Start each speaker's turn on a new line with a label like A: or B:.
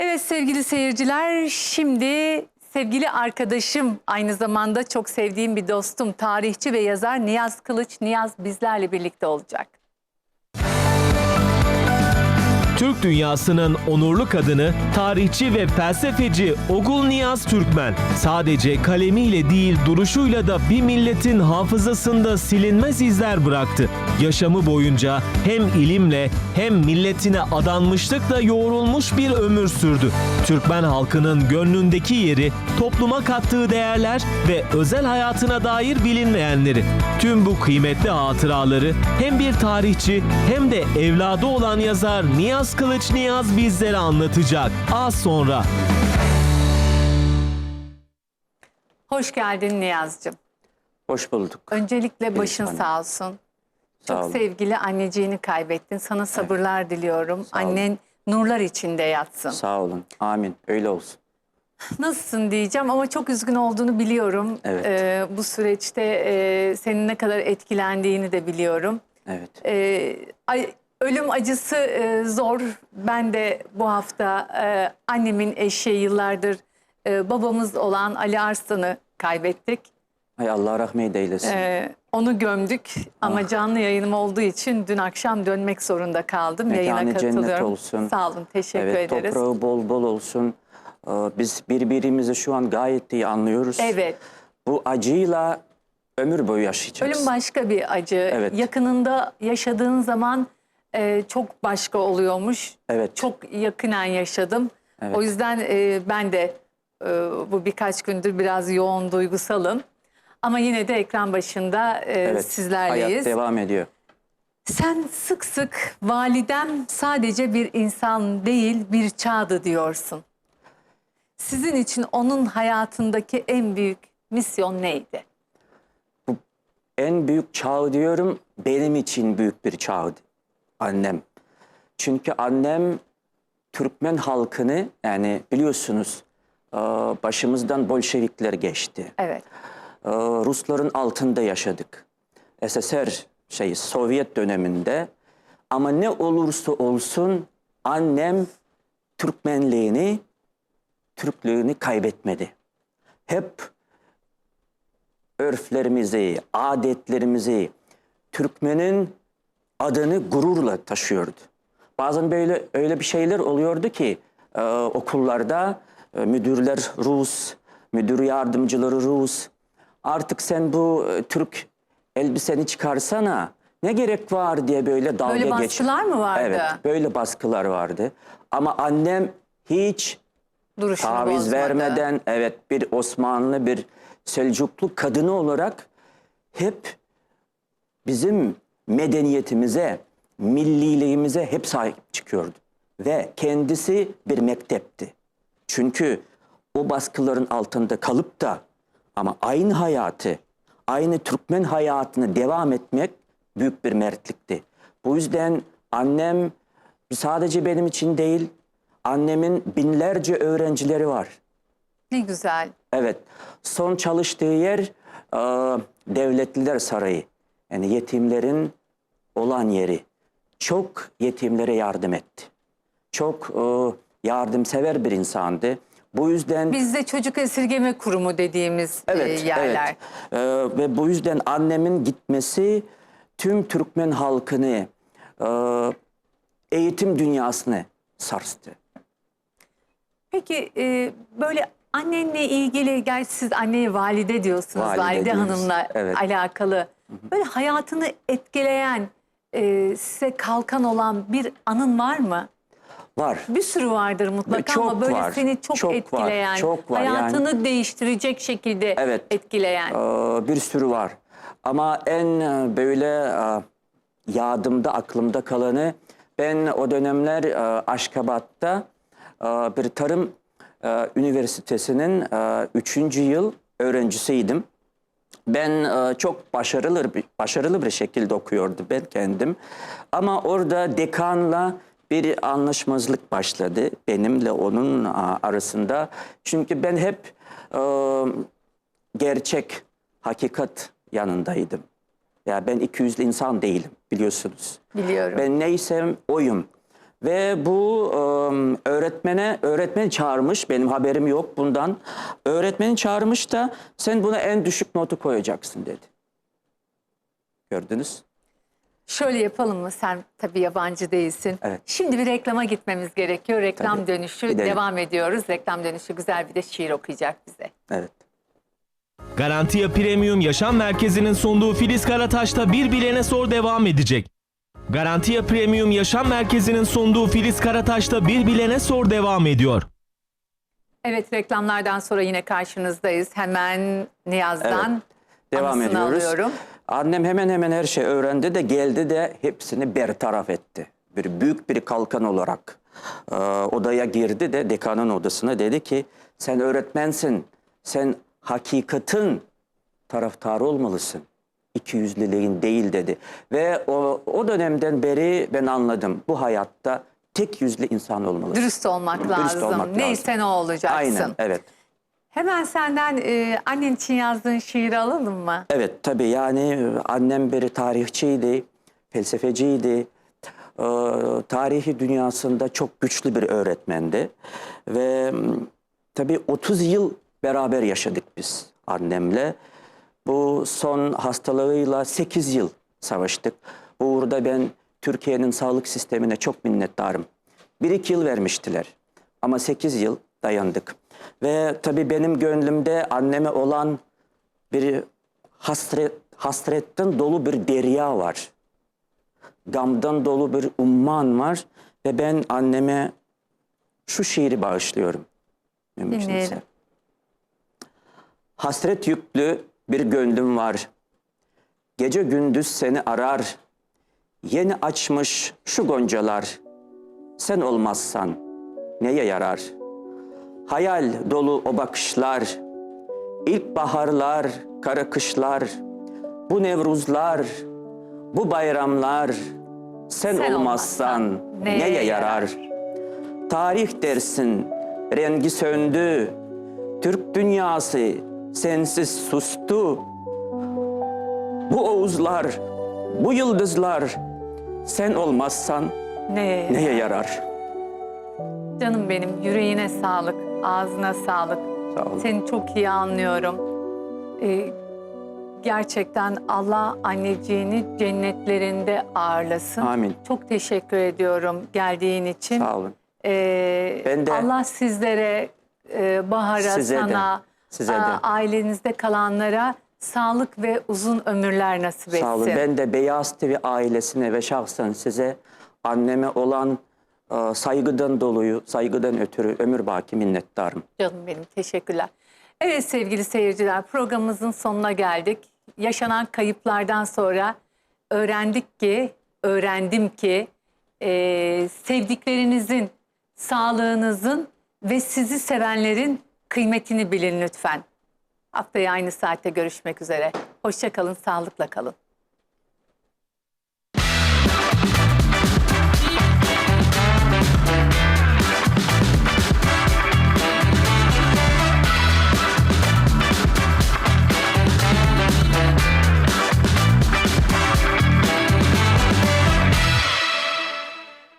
A: Evet sevgili seyirciler şimdi sevgili arkadaşım aynı zamanda çok sevdiğim bir dostum tarihçi ve yazar Niyaz Kılıç Niyaz bizlerle birlikte olacak.
B: Türk dünyasının onurlu kadını, tarihçi ve felsefeci Ogul Niyaz Türkmen. Sadece kalemiyle değil duruşuyla da bir milletin hafızasında silinmez izler bıraktı. Yaşamı boyunca hem ilimle hem milletine adanmışlıkla yoğrulmuş bir ömür sürdü. Türkmen halkının gönlündeki yeri, topluma kattığı değerler ve özel hayatına dair bilinmeyenleri. Tüm bu kıymetli hatıraları hem bir tarihçi hem de evladı olan yazar Niyaz Kılıç Niyaz bizlere anlatacak. Az sonra.
A: Hoş geldin Niyaz'cığım.
C: Hoş bulduk.
A: Öncelikle başın
C: Hanım.
A: sağ olsun.
C: Sağ
A: Çok
C: olun.
A: sevgili anneciğini kaybettin. Sana sabırlar diliyorum.
C: Sağ olun.
A: Annen nurlar içinde yatsın.
C: Sağ olun. Amin. Öyle olsun.
A: Nasılsın diyeceğim ama çok üzgün olduğunu biliyorum.
C: Evet.
A: Ee, bu süreçte e, senin ne kadar etkilendiğini de biliyorum.
C: Evet.
A: Ee, ay- ölüm acısı e, zor. Ben de bu hafta e, annemin eşi yıllardır e, babamız olan Ali Arslan'ı kaybettik.
C: Hay Allah rahmet eylesin.
A: Ee, onu gömdük ama canlı yayınım olduğu için dün akşam dönmek zorunda kaldım.
C: Mekanı
A: Yayına
C: cennet
A: katılıyorum.
C: olsun.
A: Sağ olun, teşekkür
C: evet,
A: ederiz.
C: toprağı bol bol olsun. Ee, Biz birbirimizi şu an gayet iyi anlıyoruz.
A: Evet.
C: Bu acıyla ömür boyu yaşayacağız.
A: Ölüm başka bir acı.
C: Evet.
A: Yakınında yaşadığın zaman e, çok başka oluyormuş.
C: Evet.
A: Çok yakinen yaşadım.
C: Evet.
A: O yüzden e, ben de e, bu birkaç gündür biraz yoğun duygusalım. Ama yine de ekran başında e,
C: evet.
A: sizlerleyiz.
C: Hayat devam ediyor.
A: Sen sık sık validem sadece bir insan değil bir çağdı diyorsun. Sizin için onun hayatındaki en büyük misyon neydi?
C: En büyük çağ diyorum benim için büyük bir çağdı. Annem. Çünkü annem Türkmen halkını yani biliyorsunuz e, başımızdan Bolşevikler geçti.
A: Evet.
C: Ee, Rusların altında yaşadık. SSR şey Sovyet döneminde ama ne olursa olsun annem Türkmenliğini, Türklüğünü kaybetmedi. Hep örflerimizi, adetlerimizi, Türkmenin adını gururla taşıyordu. Bazen böyle öyle bir şeyler oluyordu ki e, okullarda e, müdürler Rus, müdür yardımcıları Rus. Artık sen bu e, Türk elbiseni çıkarsana ne gerek var diye böyle dalga
A: Böyle
C: geç.
A: baskılar mı vardı?
C: Evet böyle baskılar vardı. Ama annem hiç
A: Duruşunu
C: taviz
A: bozmadı.
C: vermeden evet bir Osmanlı bir Selçuklu kadını olarak hep bizim medeniyetimize, milliliğimize hep sahip çıkıyordu. Ve kendisi bir mektepti. Çünkü o baskıların altında kalıp da ama aynı hayatı, aynı Türkmen hayatını devam etmek büyük bir mertlikti. Bu yüzden annem sadece benim için değil, annemin binlerce öğrencileri var.
A: Ne güzel.
C: Evet. Son çalıştığı yer e, Devletliler Sarayı. Yani yetimlerin olan yeri. Çok yetimlere yardım etti. Çok e, yardımsever bir insandı. Bu yüzden
A: Bizde çocuk esirgeme kurumu dediğimiz e,
C: evet,
A: yerler.
C: evet. E, ve bu yüzden annemin gitmesi tüm Türkmen halkını e, eğitim dünyasını sarstı.
A: Peki e, böyle annenle ilgili, gerçi siz anneye valide diyorsunuz,
C: Valide
A: valide,
C: diyoruz,
A: hanımla
C: evet.
A: alakalı. Böyle hayatını etkileyen, e, size kalkan olan bir anın var mı?
C: Var.
A: Bir sürü vardır mutlaka
C: Çok
A: ama böyle
C: var,
A: seni çok,
C: çok var,
A: etkileyen,
C: çok var.
A: hayatını değiştirecek şekilde
C: Evet.
A: etkileyen.
C: Ee, bir sürü var. Ama en e, böyle e, yadımda, aklımda kalanı ben o dönemler e, Aşkabat'ta e, bir tarım e, üniversitesinin e, üçüncü yıl öğrencisiydim. Ben e, çok başarılı bir başarılı bir şekilde okuyordum ben kendim. Ama orada dekanla bir anlaşmazlık başladı benimle onun e, arasında. Çünkü ben hep e, gerçek, hakikat yanındaydım. Ya ben iki yüzlü insan değilim biliyorsunuz.
A: Biliyorum.
C: Ben neysem oyum. Ve bu e, öğretmene, öğretmen çağırmış, benim haberim yok bundan. Öğretmeni çağırmış da sen buna en düşük notu koyacaksın dedi. Gördünüz?
A: Şöyle yapalım mı? Sen tabii yabancı değilsin.
C: Evet.
A: Şimdi bir reklama gitmemiz gerekiyor. Reklam
C: Tabii.
A: dönüşü
C: Gidelim.
A: devam ediyoruz. Reklam dönüşü güzel bir de şiir okuyacak bize.
C: Evet.
B: Garantiya Premium Yaşam Merkezi'nin sunduğu Filiz Karataş'ta Bir Bilene Sor devam edecek. Garantiya Premium Yaşam Merkezi'nin sunduğu Filiz Karataş'ta Bir Bilene Sor devam ediyor.
A: Evet reklamlardan sonra yine karşınızdayız. Hemen Niyaz'dan
C: Devam
A: anısını
C: ediyoruz.
A: alıyorum.
C: Annem hemen hemen her şey öğrendi de geldi de hepsini bertaraf etti. Bir büyük bir kalkan olarak e, odaya girdi de dekanın odasına dedi ki sen öğretmensin, sen hakikatin taraftarı olmalısın. İkiyüzlülüğün değil dedi. Ve o, o dönemden beri ben anladım bu hayatta tek yüzlü insan olmalısın.
A: Dürüst olmak
C: Dürüst
A: lazım.
C: olmak lazım.
A: Neyse ne olacaksın.
C: Aynen evet.
A: Hemen senden e, annen için yazdığın şiiri alalım mı?
C: Evet tabii yani e, annem bir tarihçiydi, felsefeciydi. Ee, tarihi dünyasında çok güçlü bir öğretmendi. Ve tabii 30 yıl beraber yaşadık biz annemle. Bu son hastalığıyla 8 yıl savaştık. Bu uğurda ben Türkiye'nin sağlık sistemine çok minnettarım. Bir iki yıl vermiştiler ama 8 yıl dayandık. Ve tabii benim gönlümde anneme olan bir hasret, hasretten dolu bir derya var. Gamdan dolu bir umman var. Ve ben anneme şu şiiri bağışlıyorum. Mümkünse.
A: Dinleyelim.
C: Hasret yüklü bir gönlüm var. Gece gündüz seni arar. Yeni açmış şu goncalar. Sen olmazsan neye yarar? Hayal dolu o bakışlar. İlk baharlar, kara kışlar. Bu nevruzlar, bu bayramlar. Sen,
A: Sen
C: olmazsan,
A: olmazsan neye
C: neye
A: yarar?
C: yarar? Tarih dersin, rengi söndü. Türk dünyası sensiz sustu. Bu oğuzlar, bu yıldızlar sen olmazsan
A: Ne?
C: neye yarar?
A: Canım benim yüreğine sağlık, ağzına sağlık.
C: Sağ olun.
A: Seni çok iyi anlıyorum. Ee, gerçekten Allah anneciğini cennetlerinde ağırlasın.
C: Amin.
A: Çok teşekkür ediyorum geldiğin için.
C: Sağ olun.
A: Ee,
C: Ben de-
A: Allah sizlere, e, Bahar'a,
C: Size de,
A: sana,
C: size de.
A: ailenizde kalanlara sağlık ve uzun ömürler nasip etsin.
C: Sağ olun. Ben de Beyaz TV ailesine ve şahsen size anneme olan e, saygıdan dolayı, saygıdan ötürü ömür baki minnettarım.
A: Canım benim teşekkürler. Evet sevgili seyirciler programımızın sonuna geldik. Yaşanan kayıplardan sonra öğrendik ki, öğrendim ki e, sevdiklerinizin, sağlığınızın ve sizi sevenlerin kıymetini bilin lütfen. Haftaya aynı saatte görüşmek üzere. Hoşçakalın, sağlıkla kalın.